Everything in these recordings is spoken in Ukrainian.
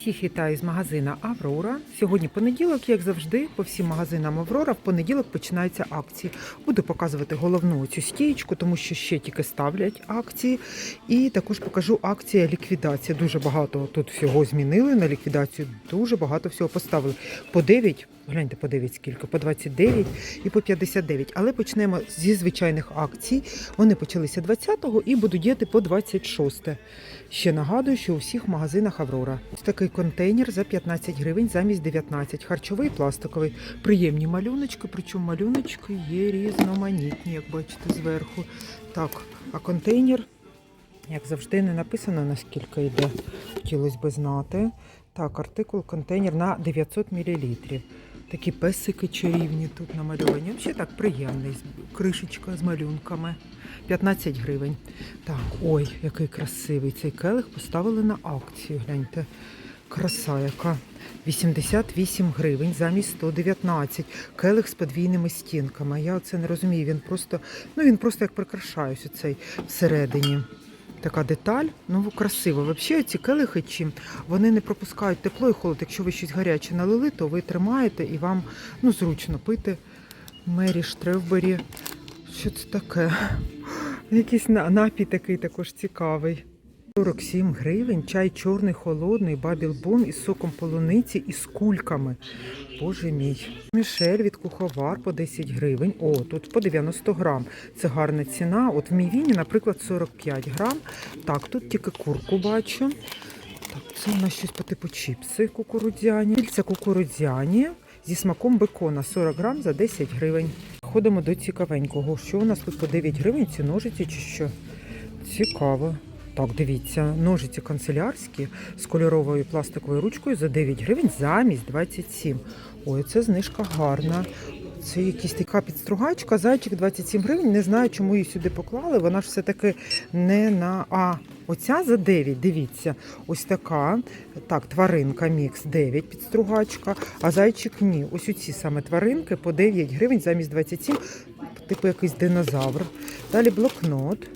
Всіх вітаю з магазина Аврора. Сьогодні понеділок, як завжди, по всім магазинам Аврора в понеділок починаються акції. Буду показувати головну цю стієчку, тому що ще тільки ставлять акції. І також покажу акція ліквідація. Дуже багато тут всього змінили на ліквідацію. Дуже багато всього поставили. По 9, гляньте, по 9 скільки, по 29 і по 59. Але почнемо зі звичайних акцій. Вони почалися 20-го і будуть діяти по 26. Ще нагадую, що у всіх магазинах Аврора. Ось такий контейнер за 15 гривень замість 19. Харчовий і пластиковий. Приємні малюночки, причому малюночки є різноманітні, як бачите, зверху. Так, а контейнер, як завжди, не написано, наскільки йде. Хотілося би знати. Так, артикул контейнер на 900 мл. Такі песики чарівні тут намальовані. Взагалі так приємний. Кришечка з малюнками. 15 гривень. Так, ой, який красивий цей келих поставили на акцію. Гляньте, краса яка. 88 гривень замість 119. Келих з подвійними стінками. Я оце не розумію. Він просто, ну він просто як прикрашає ось цей всередині. Така деталь, ну красиво. Взагалі ці келихи чим вони не пропускають тепло і холод. Якщо ви щось гаряче налили, то ви тримаєте і вам ну, зручно пити. Мері Штревбері. Що це таке? Якийсь на- напій такий також цікавий. 47 гривень, чай чорний, холодний, бабілбон із соком полуниці і з кульками. Боже мій. Мішель від куховар по 10 гривень. О, тут по 90 грам. Це гарна ціна. От в мівіні, наприклад, 45 грам. Так, тут тільки курку бачу. Так, це у нас щось по типу чіпси кукурудзяні. Кільця кукурудзяні зі смаком бекона 40 грам за 10 гривень. Ходимо до цікавенького. Що у нас тут по 9 гривень? Ці ножиці чи що? Цікаво. Так, дивіться, ножиці канцелярські з кольоровою пластиковою ручкою за 9 гривень замість 27. Ой, це знижка гарна. Це якась така підстругачка, зайчик 27 гривень. Не знаю, чому її сюди поклали. Вона ж все-таки не на. А, оця за 9, дивіться. Ось така. Так, тваринка мікс 9 підстругачка, а зайчик ні. Ось оці саме тваринки по 9 гривень замість 27, типу якийсь динозавр. Далі блокнот.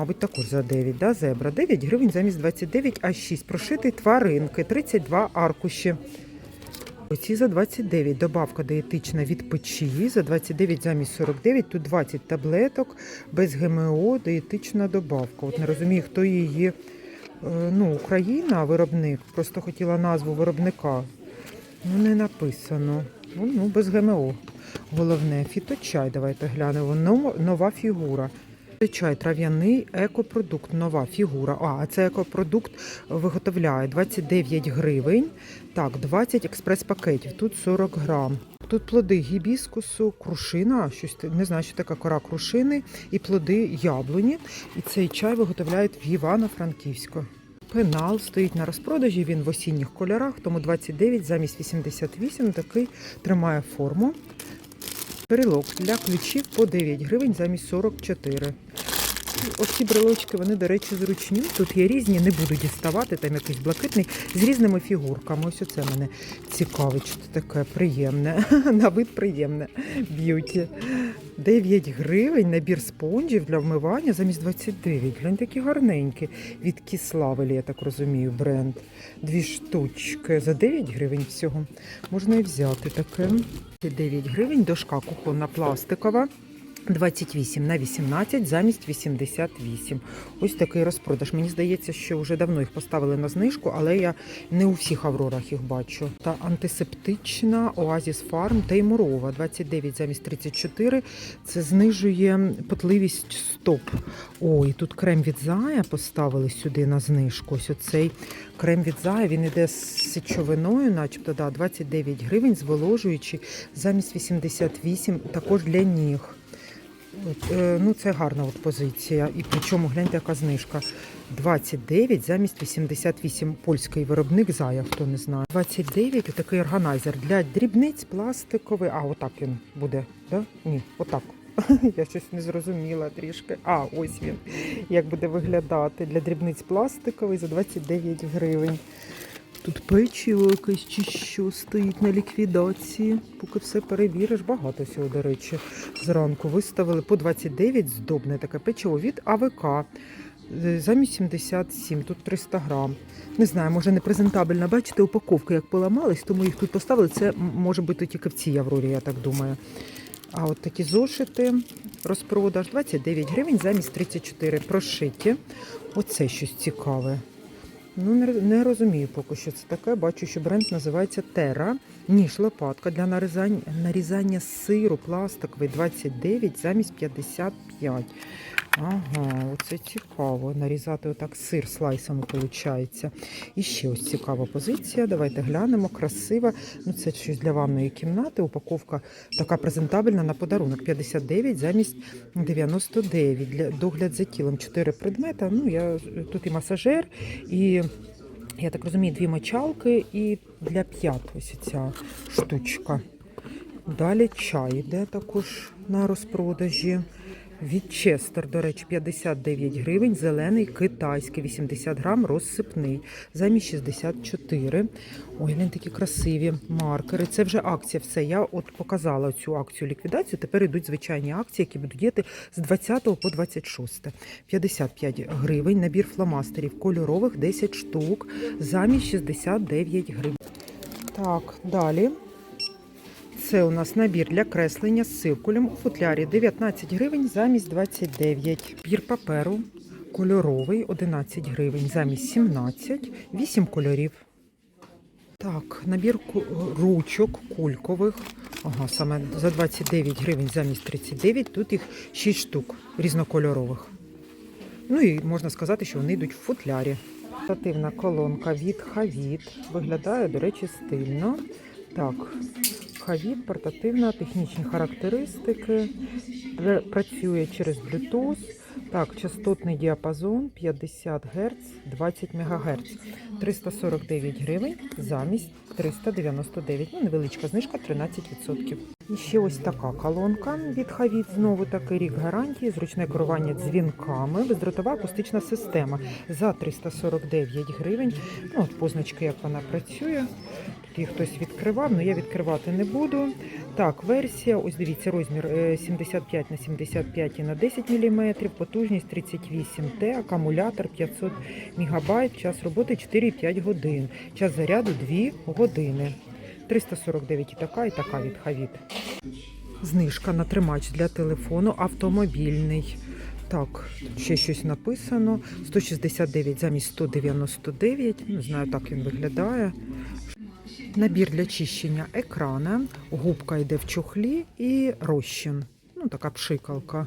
Мабуть, також за 9, да, зебра. 9 гривень замість 29, а 6 прошитий тваринки, 32 аркуші. Оці за 29. Добавка диетична від печії. За 29 замість 49. Тут 20 таблеток без ГМО, диетична добавка. От не розумію, хто її. е, Ну, Україна, виробник. Просто хотіла назву виробника. Ну, не написано. Ну, ну без ГМО. Головне, фіточай, давайте глянемо. Нова, нова фігура. Чай трав'яний екопродукт, нова фігура. А, а це екопродукт виготовляє 29 гривень. Так, 20 експрес-пакетів, тут 40 грам. Тут плоди гібіскусу, крушина, щось не знаю, що така кора крушини, і плоди яблуні. І цей чай виготовляють в Івано-Франківську. Пенал стоїть на розпродажі, він в осінніх кольорах, тому 29 замість 88 такий тримає форму. Брелок для ключів по 9 гривень замість 44. Ось ці брелочки, вони, до речі, зручні. Тут є різні, не буду діставати, там якийсь блакитний, з різними фігурками. Ось оце мене цікавить, що це таке приємне. На вид приємне б'юті. 9 гривень набір спонжів для вмивання замість 29. Глянь, такі гарненькі. Від Кіславелі, я так розумію, бренд. Дві штучки за 9 гривень всього. Можна і взяти таке. 9 гривень, дошка кухонна пластикова. 28 на 18 замість 88. Ось такий розпродаж. Мені здається, що вже давно їх поставили на знижку, але я не у всіх аврорах їх бачу. Та антисептична Оазіс Фарм Теймурова 29 замість 34. Це знижує потливість стоп. Ой, тут крем від зая поставили сюди на знижку. Ось оцей крем від зая, він іде з сечовиною, начебто, да, 29 гривень, зволожуючий замість 88, також для ніг. От, е, ну, це гарна от позиція. І причому гляньте, яка знижка. 29 замість 88. Польський виробник Зая, хто не знає. 29 такий органайзер для дрібниць пластиковий. А, отак він буде. Да? Ні, отак. Я щось не зрозуміла трішки. А, ось він. Як буде виглядати для дрібниць пластиковий за 29 гривень. Тут печиво якесь чи що стоїть на ліквідації. Поки все перевіриш, багато всього, до речі, зранку виставили по 29 здобне таке печиво від АВК. Е, Замість 77, тут 300 грам. Не знаю, може не презентабельна. Бачите, упаковки як поламались, тому їх тут поставили. Це може бути тільки в цій Аврорі, я так думаю. А от такі зошити, розпродаж 29 гривень замість 34 прошиті. Оце щось цікаве. Ну, не, розумію поки що це таке. Бачу, що бренд називається Terra. Ніж лопатка для нарізання, нарізання сиру пластиковий 29 замість 55. Ага, оце цікаво. Нарізати отак сир слайсами виходить. І ще ось цікава позиція. Давайте глянемо. Красива. Ну, це щось для ванної кімнати. Упаковка така презентабельна на подарунок. 59 замість 99. Для догляд за тілом. Чотири предмета. Ну, я тут і масажер, і я так розумію, дві мочалки і для п'ят ось ця штучка. Далі чай йде також на розпродажі. Від Честер, до речі, 59 гривень, зелений, китайський, 80 грам, розсипний, замість 64. Ой, вони такі красиві маркери. Це вже акція. Все, я от показала цю акцію ліквідацію. Тепер йдуть звичайні акції, які будуть діяти з 20 по 26. 55 гривень, набір фломастерів кольорових 10 штук, замість 69 гривень. Так, далі. Це у нас набір для креслення з циркулем у футлярі 19 гривень замість 29. Пір паперу кольоровий 11 гривень замість 17, 8 кольорів. Так, набір ручок кулькових. Ага, саме за 29 гривень замість 39. Тут їх 6 штук різнокольорових. Ну і можна сказати, що вони йдуть в футлярі. Портативна колонка від Havit. Виглядає, до речі, стильно. Так, Havit, портативна, технічні характеристики. Працює через Bluetooth. Так, частотний діапазон 50 Гц, 20 МГц. 349 гривень замість 399. Ну, невеличка знижка 13%. І ще ось така колонка від Havit. Знову таки рік гарантії, зручне керування дзвінками, бездротова акустична система за 349 гривень. Ну, от позначки, як вона працює. Її хтось відкривав, але я відкривати не буду. Так, версія, ось дивіться, розмір е, 75 на 75 і на 10 мм, потужність 38 Т, акумулятор 500 МБ, час роботи 4,5 годин, час заряду 2 години. 349 і така, і така від Havit. Знижка на тримач для телефону автомобільний. Так, ще щось написано. 169 замість 199. Не знаю, так він виглядає. Набір для чищення екрана. Губка йде в чохлі і розчин. Ну, така пшикалка.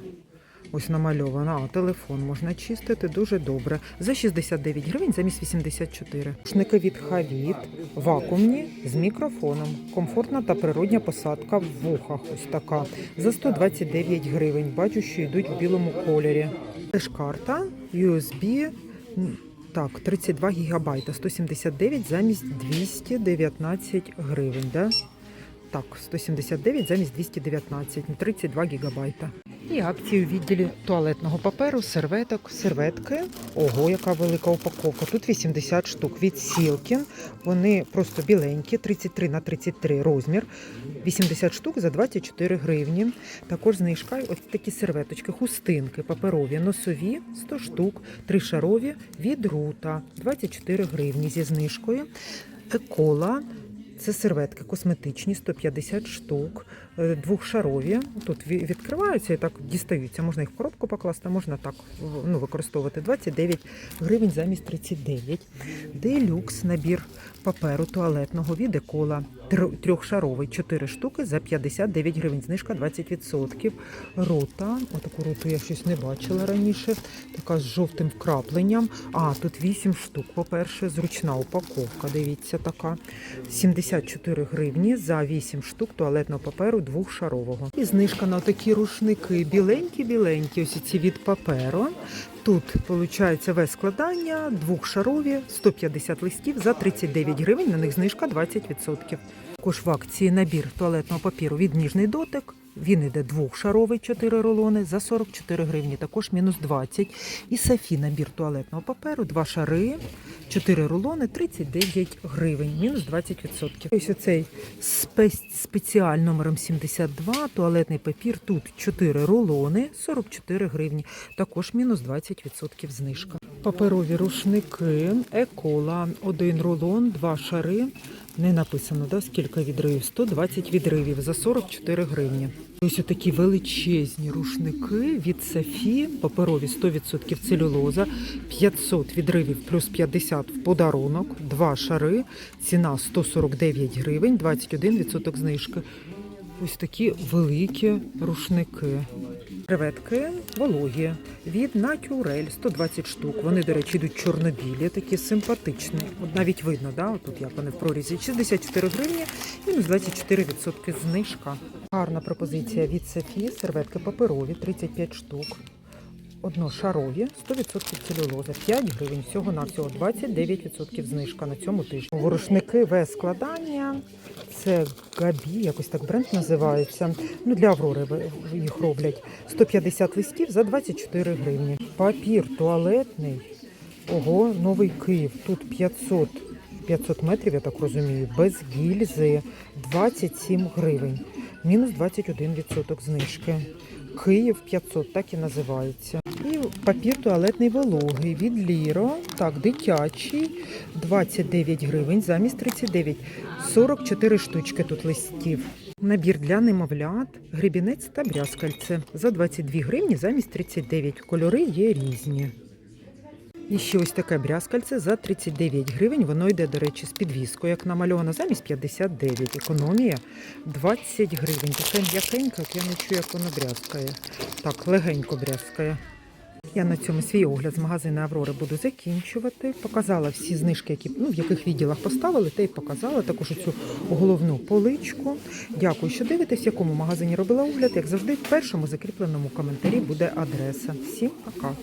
Ось намальована. А, телефон можна чистити дуже добре. За 69 гривень замість 84. Рушники від Havit, вакуумні з мікрофоном. Комфортна та природня посадка в вухах. Ось така. За 129 гривень. Бачу, що йдуть в білому кольорі. Флеш-карта, USB. Так, 32 гігабайта, 179 замість 219 гривень, да? Так, 179 замість 219, 32 гігабайта. І акції у відділі туалетного паперу, серветок, серветки. Ого, яка велика упаковка. Тут 80 штук від Сілкін. Вони просто біленькі, 33 на 33 розмір. 80 штук за 24 гривні. Також знижка ось такі серветочки, хустинки, паперові, носові 100 штук, тришарові від рута 24 гривні зі знижкою. Екола. Це серветки косметичні, 150 штук, двохшарові. Тут відкриваються і так дістаються. Можна їх в коробку покласти, можна так ну, використовувати 29 гривень замість 39. Делюкс набір паперу туалетного від екола. Трьохшаровий, 4 штуки за 59 гривень. Знижка 20%. Рота. Отаку роту я щось не бачила раніше. Така з жовтим вкрапленням. А, тут 8 штук. По-перше, зручна упаковка. Дивіться, така. 74 гривні за 8 штук туалетного паперу двохшарового. І знижка на такі рушники. Біленькі-біленькі, ось ці від паперу. Тут виходить весь складання, двохшарові, 150 листів за 39 гривень. На них знижка 20%. Також в акції набір туалетного папіру від ніжний дотик. Він іде двохшаровий 4 рулони за 44 гривні, також мінус 20. І Сафі набір туалетного паперу, 2 шари, 4 рулони, 39 гривень, мінус 20%. Ось оцей спеціаль номером 72, туалетний папір, тут 4 рулони, 44 гривні, також мінус 20% знижка. Паперові рушники, екола, один рулон, два шари. Не написано, да, скільки відривів? 120 відривів за 44 гривні. Ось такі величезні рушники від Сафі, паперові 100% целюлоза, 500 відривів плюс 50 в подарунок, два шари, ціна 149 гривень, 21% знижки. Ось такі великі рушники. Креветки вологі від Натюрель 120 штук. Вони, до речі, йдуть чорнобілі, такі симпатичні. От навіть видно, да, тут як вони в прорізі. 64 гривні, мінус 24% знижка. Гарна пропозиція від Софі. Серветки паперові, 35 штук. Одношарові, 100% целюлоза, 5 гривень, всього на всього 29% знижка на цьому тижні. Ворушники В складання, це Габі, якось так бренд називається. Ну, для Аврори їх роблять. 150 листів за 24 гривні. Папір туалетний. Ого, новий Київ. Тут 500, 500 метрів, я так розумію, без гільзи 27 гривень. Мінус 21% знижки. Київ 500, так і називається. І папір туалетний вологий від Ліро. Так, дитячий 29 гривень замість 39. 44 штучки тут листів. Набір для немовлят, гребінець та брязкальце за 22 гривні замість 39. Кольори є різні. І ще ось таке брязкальце за 39 гривень. Воно йде, до речі, з підвіскою, як намальовано, замість 59. Економія 20 гривень. Таке м'якеньке, я не чую, як воно брязкає. Так, легенько брязкає. Я на цьому свій огляд з магазину Аврори буду закінчувати. Показала всі знижки, які ну, в яких відділах поставили, та й показала також цю головну поличку. Дякую, що дивитесь, в якому магазині робила огляд. Як завжди, в першому закріпленому коментарі буде адреса. Всім пока!